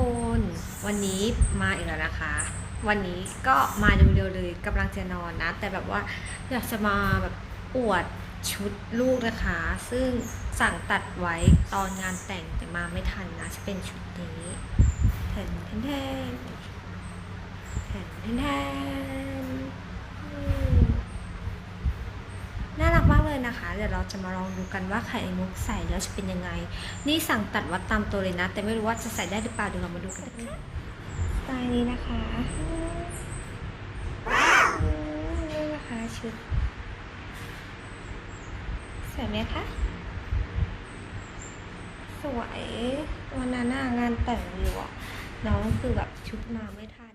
คนวันนี้มาอีกแล้วนะคะ วันนี้ก็มาเร็วๆเลยกำลังจะนอนนะ แต่แบบว่าอยากจะมาแบบอวดชุดลูกนะคะ ซึ่งสั่งตัดไว้ตอนงานแต่งแต่มาไม่ทันนะ จะเป็นชุดนี้แทนแทนแทนแทนแทนแทนอืมน่ารักมากเลย นะคะ เดี๋ยวเราจะมาลองดูกันว่าไข่มุกใส่แล้วจะเป็นยังไง นี่สั่งตัดวัดตามตัวเลยนะ แต่ไม่รู้ว่าจะใส่ได้หรือเปล่าเดี๋ยวเรามาดูกันนะคะสไตล์นี้นะคะนี่นะคะชุดสวยไหมคะสวยวันนั้นงานแต่งอยู่อะน้องคือแบบชุดมาไม่ทัน